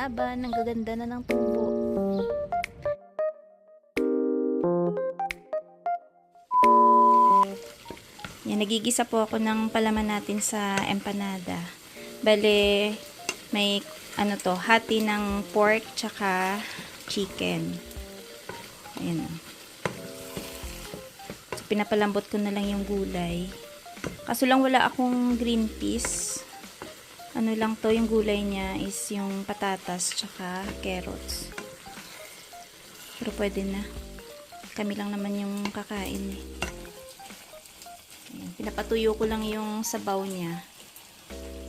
lumalaban. Ang gaganda na ng tubo. Yan, nagigisa po ako ng palaman natin sa empanada. Bale, may ano to, hati ng pork tsaka chicken. Ayan. So, pinapalambot ko na lang yung gulay. Kaso lang wala akong green peas. Ano lang to, yung gulay niya is yung patatas tsaka carrots. Pero pwede na. Kami lang naman yung kakain eh. Ayan, pinapatuyo ko lang yung sabaw niya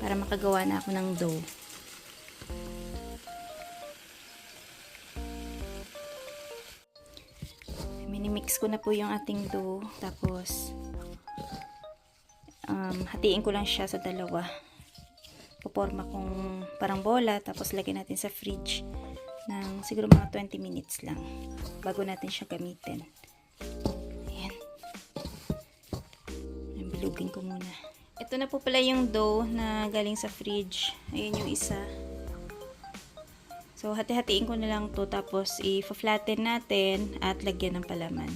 para makagawa na ako ng dough. Minimix ko na po yung ating dough. Tapos, um, hatiin ko lang siya sa dalawa. Puporma kong parang bola. Tapos, lagyan natin sa fridge ng siguro mga 20 minutes lang bago natin siya gamitin. Ayan. Bilugin ko muna. Ito na po pala yung dough na galing sa fridge. Ayan yung isa. So, hati-hatiin ko na lang to tapos i-flatten natin at lagyan ng palaman.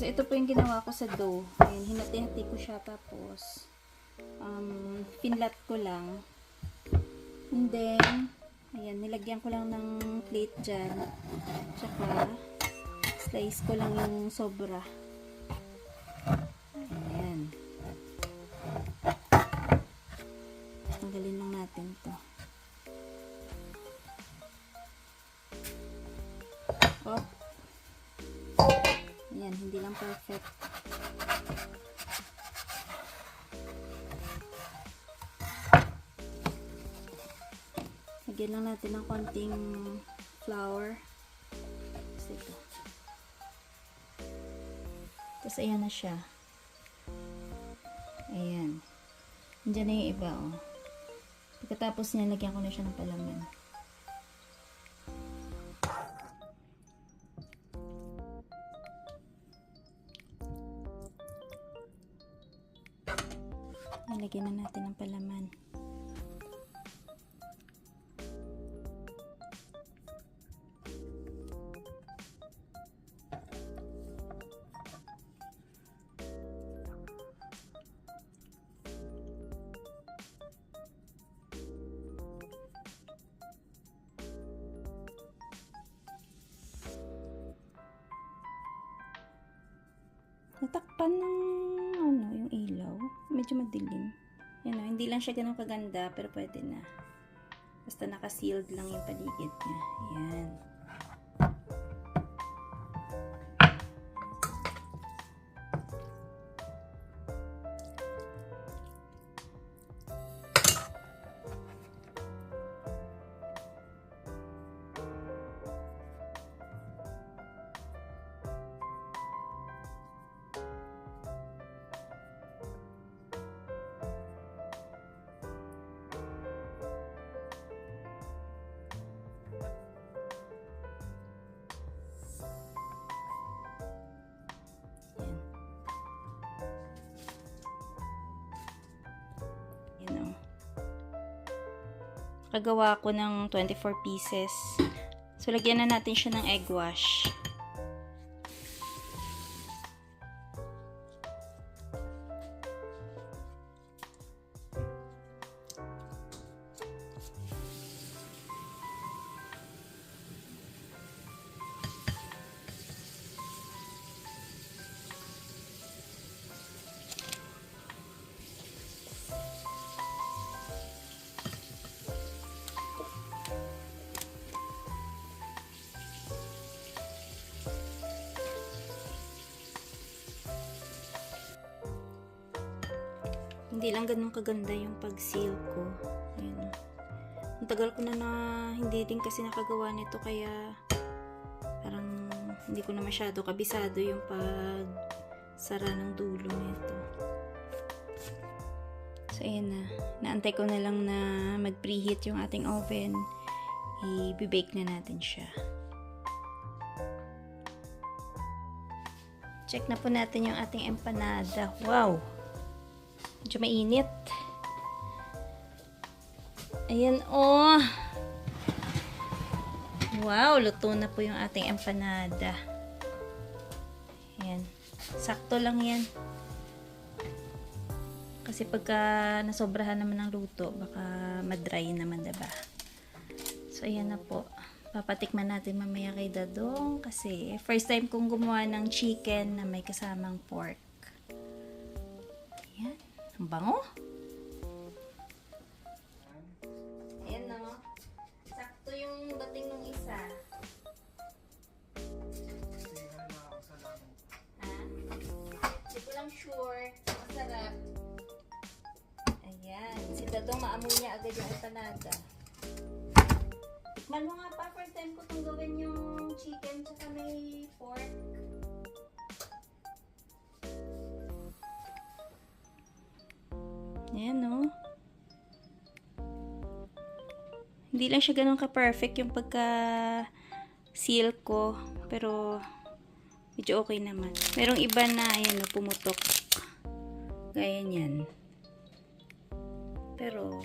So, ito po yung ginawa ko sa dough. Ayan, hinati-hati ko siya tapos um, pinlat ko lang. And then, ayan, nilagyan ko lang ng plate dyan. Tsaka, slice ko lang yung sobra. Ayan. Tanggalin lang natin to. Oh. Ayan, hindi lang perfect. Lagyan lang natin ng konting flour. Tapos ito. Tapos ayan na siya. Ayan. Diyan na yung iba, oh. Pagkatapos niya, lagyan ko na siya ng palaman. Nilagyan na natin ng palaman. Siya ganun kaganda, pero pwede na. Basta naka-sealed lang yung paligid niya. Yan. Nakagawa ko ng 24 pieces. So, lagyan na natin siya ng egg wash. Hindi lang ganun kaganda yung pag-seal ko. Ayan. Ang tagal ko na na hindi din kasi nakagawa nito kaya parang hindi ko na masyado kabisado yung pag sara ng dulo nito. So, ayan na. Naantay ko na lang na mag-preheat yung ating oven. I-bake na natin siya. Check na po natin yung ating empanada. Wow! Medyo mainit. Ayan, oh. Wow, luto na po yung ating empanada. Ayan. Sakto lang yan. Kasi pagka nasobrahan naman ng luto, baka madry naman, diba? So, ayan na po. Papatikman natin mamaya kay Dadong kasi first time kong gumawa ng chicken na may kasamang pork. Ayan. Ang bango. Ayan no. Sakto yung dating ng isa. Ha? Hindi ko lang sure. Masarap. Ayan. Si Dadong maamoy niya agad yung empanada. Tikman mo nga pa. First time ko itong gawin yung chicken tsaka may pork. Ayan no. Hindi lang siya ganun ka-perfect yung pagka seal ko. Pero medyo okay naman. Merong iba na ayan no, pumutok. Gaya niyan. Pero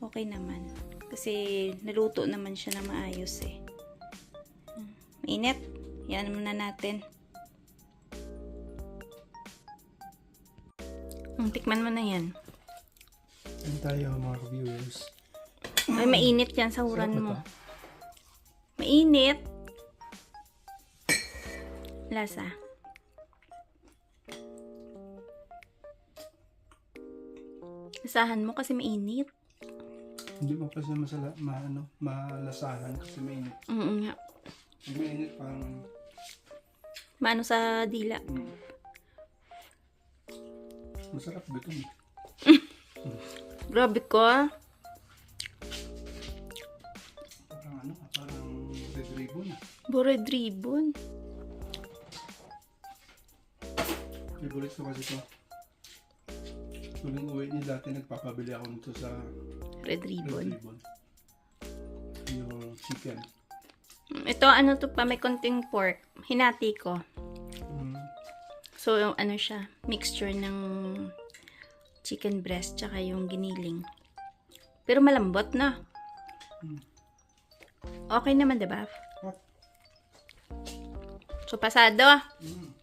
okay naman. Kasi naluto naman siya na maayos eh. Hmm. Mainit. Yan muna natin. Tikman mo na yan. Yan tayo mga viewers. Ay, mainit yan sa huran Sarap mo. ba to? Mainit. Lasa. Lasahan mo kasi mainit. Hindi mo kasi masala, ma, ano, malasahan kasi mainit. Mm nga. Mainit parang Maano sa dila. mm, masarap gutom. Grabe ka. Parang ano, parang red ribbon. Bored ribbon. Favorite ko kasi ito. Tuling uwi niya dati nagpapabili ako nito sa Red red ribbon. ribbon. Yung chicken. Ito ano to pa, may konting pork. Hinati ko. So, yung ano siya, mixture ng chicken breast tsaka yung giniling. Pero malambot na. Mm. Okay naman, 'di ba? Hot. So, pasado. mm.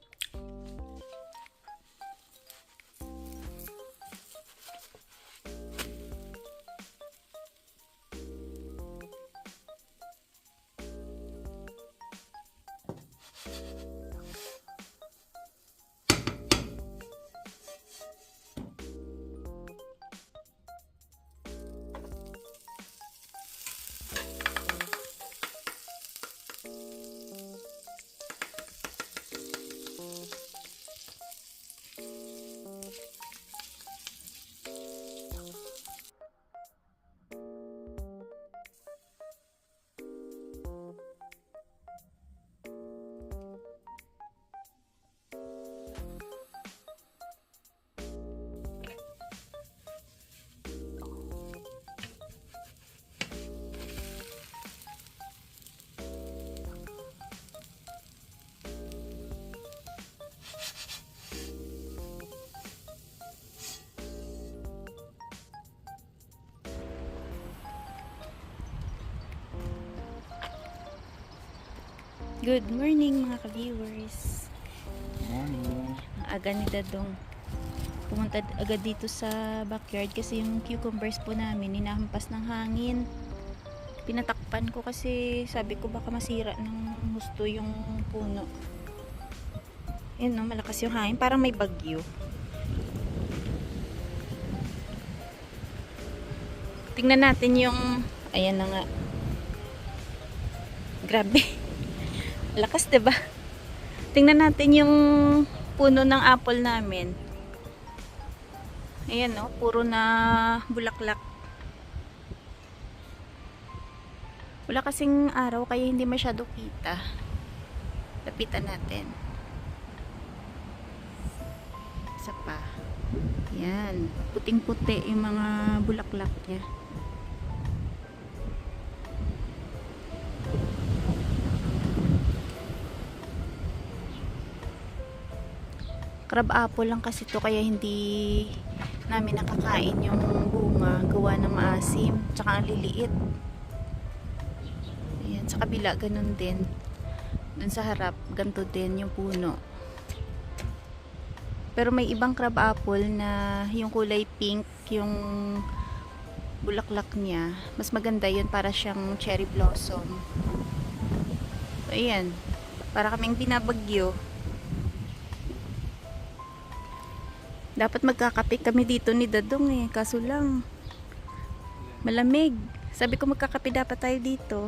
Good morning mga ka-viewers. Ang aga ni Dadong. Pumunta agad dito sa backyard kasi yung cucumbers po namin ninahampas ng hangin. Pinatakpan ko kasi sabi ko baka masira ng husto yung puno. Yun no, malakas yung hangin. Parang may bagyo. Tingnan natin yung... Ayan na nga. Grabe. Lakas, 'di ba? Tingnan natin yung puno ng apple namin. Ayan, no? Puro na bulaklak. Wala kasing araw, kaya hindi masyado kita. Lapitan natin. Isa pa. Yan. Puting-puti yung mga bulaklak niya. Crab apple lang kasi to kaya hindi namin nakakain yung bunga. Gawa ng maasim tsaka ang liliit. Ayan sa kabila ganun din. Dun sa harap ganto din yung puno. Pero may ibang crab apple na yung kulay pink yung bulaklak niya. Mas maganda yun para siyang cherry blossom. So, ayan para kaming binabagyo Dapat magkakape kami dito ni Dadong eh. Kaso lang, malamig. Sabi ko magkakape dapat tayo dito.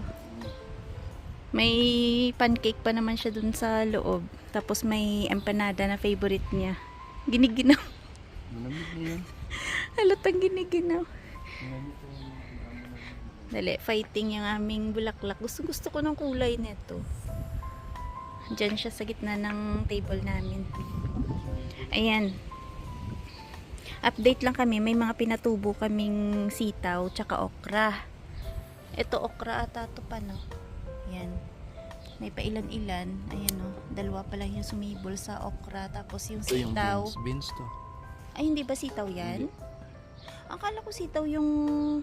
May pancake pa naman siya dun sa loob. Tapos may empanada na favorite niya. Giniginaw. Malamig na yan. Halatang giniginaw. Dali, fighting yung aming bulaklak. Gusto gusto ko ng kulay nito. Diyan siya sa gitna ng table namin. Ayan. Update lang kami. May mga pinatubo kaming sitaw tsaka okra. Ito okra ata to pa no. Yan. May pailan-ilan. Ayan o. Dalawa pa lang yung sumibol sa okra. Tapos yung Ito yung sitaw. beans. Beans to. Ay, hindi ba sitaw yan? Akala ko sitaw yung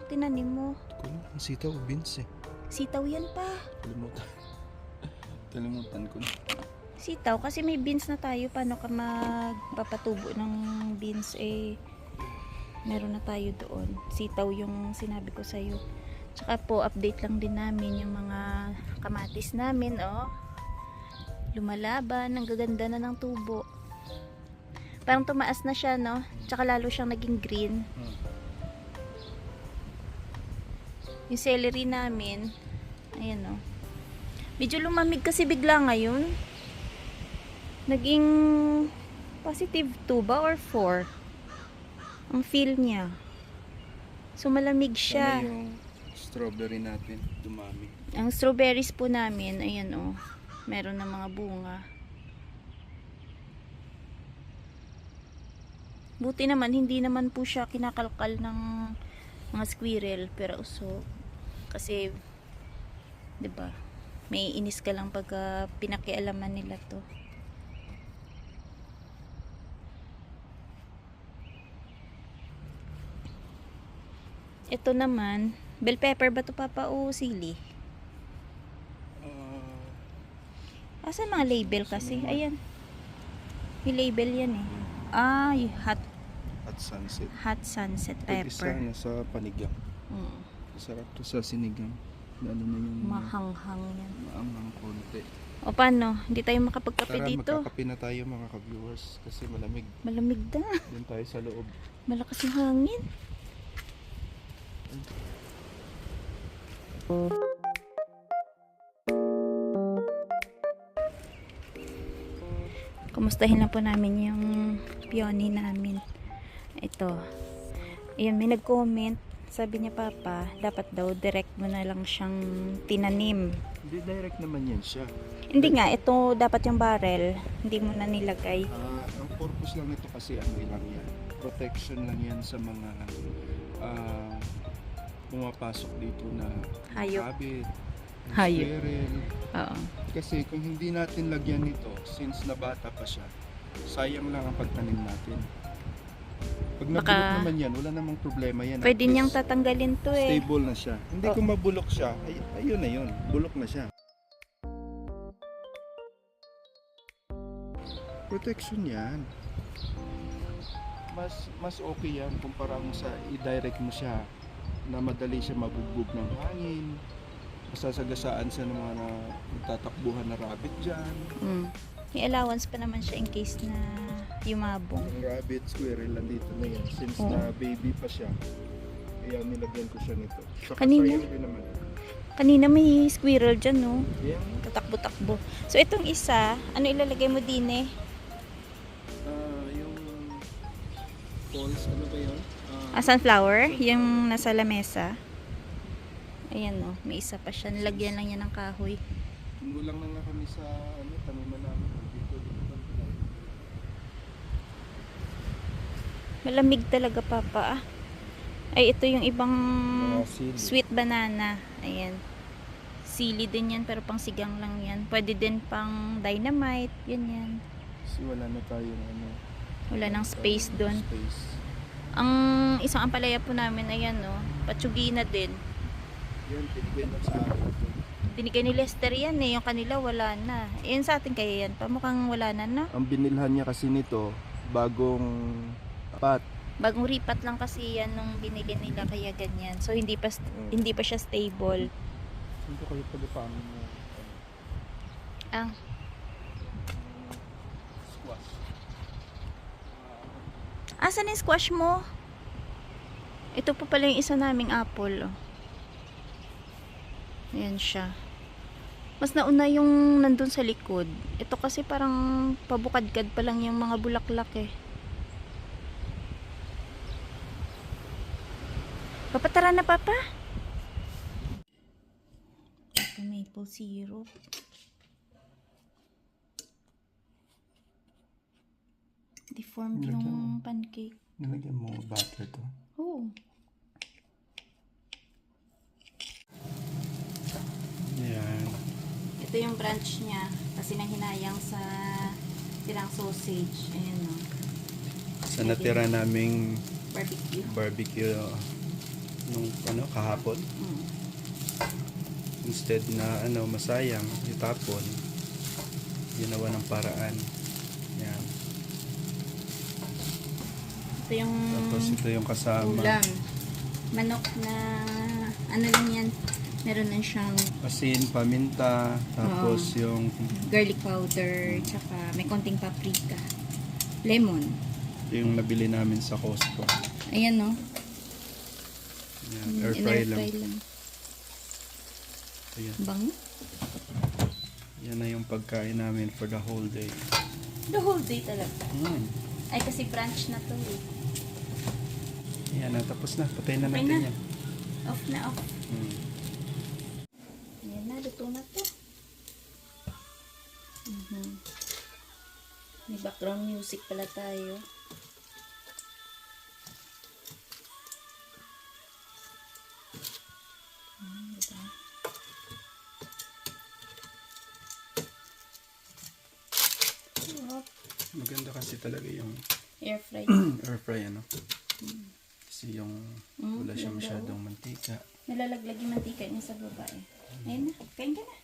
tinanim mo. Kung ang sitaw, beans eh. Sitaw yan pa. Kalimutan. Kalimutan ko na. Sitaw, kasi may beans na tayo. Paano ka magpapatubo ng beans? Eh, meron na tayo doon. Sitaw yung sinabi ko sa'yo. Tsaka po, update lang din namin yung mga kamatis namin, oh. Lumalaban, ang gaganda na ng tubo. Parang tumaas na siya, no? Tsaka lalo siyang naging green. Yung celery namin, ayan, oh. Medyo lumamig kasi bigla ngayon. Naging positive 2 ba or 4? Ang feel niya. So malamig siya. Sana yung strawberry natin dumami. Ang strawberries po namin, ayan oh. Meron na mga bunga. Buti naman, hindi naman po siya kinakalkal ng mga squirrel. Pero so, kasi, 'di ba may inis ka lang pagka pinakialaman nila to. Ito naman, bell pepper ba to papa o sili? Uh, Asan mga label kasi? Ayan. May label yan eh. Ah, yung hot, at sunset. hot sunset Pwede sa, pepper. ano, sa panigang. Mm. Sarap to sa sinigang. Lalo na yung Mahanghang yan. maangang konti. O paano? Hindi tayo makapagkape Tara, dito. magkakape na tayo mga ka-viewers kasi malamig. Malamig na. Doon tayo sa loob. Malakas yung hangin. Kumustahin lang po namin yung peony namin. Ito. Ayan, may nag-comment. Sabi niya, Papa, dapat daw direct mo na lang siyang tinanim. Hindi direct naman yan siya. Hindi nga, ito dapat yung barrel. Hindi mo na nilagay. Ah, ang purpose lang nito kasi ano lang yan. Protection lang yan sa mga ah, pumapasok dito na Hayop. rabbit, Hayop. squirrel. Oo. Kasi kung hindi natin lagyan nito, since nabata pa siya, sayang lang ang pagtanim natin. Pag Baka- nabulok naman yan, wala namang problema yan. At Pwede niyang least, tatanggalin to eh. Stable na siya. Hindi Oh. kung mabulok siya, ay, ayun na yun. Bulok na siya. Protection yan. Mas mas okay yan kumpara mo sa i-direct mo siya na madali siya mabugbog ng hangin. Masasagasaan siya ng mga na, nagtatakbuhan na rabbit dyan. Mm. May allowance pa naman siya in case na yumabong. Yung rabbit, squirrel, nandito na yan. Since Oo. na baby pa siya, kaya nilagyan ko siya nito. Saka Kanina? naman. Kanina may squirrel dyan, no? Yan. Tatakbo-takbo. So, itong isa, ano ilalagay mo din eh? Ah, yung falls, ano ba yun? Ah, sunflower, yung nasa lamesa. Ayan, no? May isa pa siya. Nilagyan lang niya ng kahoy. Tumulang na nga kami sa ano, taniman namin. Dito, dito, dito. Malamig talaga, papa. ah. Ay, ito yung ibang sili. sweet banana. Ayan. Sili din yan, pero pang sigang lang yan. Pwede din pang dynamite. Ganyan. Kasi wala na tayong ano. Wala nang space doon. Space. Ang isang ampalaya po namin, ayan no, patsugi na din. Yan, pinigyan lang sa akin. Binigay ni Lester yan eh, yung kanila wala na. Yan sa atin kaya yan, pamukhang wala na na. Ang binilhan niya kasi nito, bagong pat. Bagong ripat lang kasi yan nung binili nila kaya ganyan. So hindi pa hindi pa siya stable. Hindi kayo pagpapang mo. Ang Squash. Asan yung squash mo? Ito po pala yung isa naming apple. Oh. Ayan siya. Mas nauna yung nandun sa likod. Ito kasi parang pabukadkad pa lang yung mga bulaklak eh. Papa, tara na papa. Ito maple syrup. Deformed Lagyan yung mo. pancake. Nilagyan mo butter to. Oh. Yan. Ito yung branch niya. Kasi nang hinayang sa tirang sausage. Ayan o. Sa natira naming Barbecue. barbecue nung ano kahapon Mm. instead na ano masayang itapon ginawa ng paraan yan Ito yung tapos ito yung kasama ulam. Manok na ano lang yan. Meron na siyang asin paminta tapos yung garlic powder tsaka may konting paprika. Lemon. yung nabili namin sa Costco Ayan no. yan, Mm, air fry lang fry lang. Ayan. Bango. yan na yung pagkain namin for the whole day The whole day talaga. mm. Ay kasi brunch na to eh. Yan na tapos na patay na natin na. yan Off na off. Mm. Ayan na, luto na to. Mhm. May background music pala tayo. Hmm, diba? Maganda kasi talaga yung Air fry. air fry ano kasi yung Mm, wala siya masyadong mantika Nalalaglag yung mantika niya sa babae. Ayun na, kain ka na.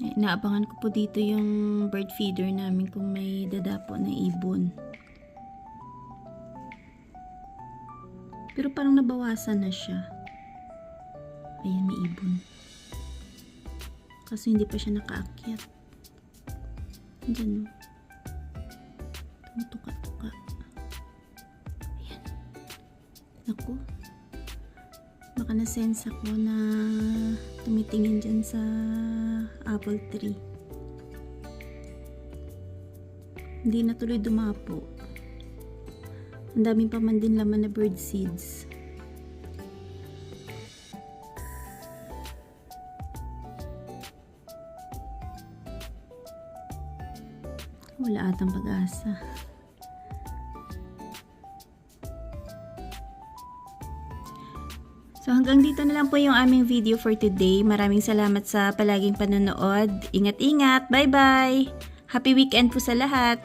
Eh, naabangan ko po dito yung bird feeder namin kung may dadapo na ibon. Pero parang nabawasan na siya. Ayan, may ibon. Kaso hindi pa siya nakaakyat. Diyan, no? Tumutuka-tuka. Naku. Baka na-sense ako na tumitingin dyan sa apple tree. Hindi na tuloy dumapo. Ang daming pa man din laman na bird seeds. Wala atang pag-asa. So hanggang dito na lang po yung aming video for today. Maraming salamat sa palaging panonood. Ingat-ingat. Bye-bye. Happy weekend po sa lahat.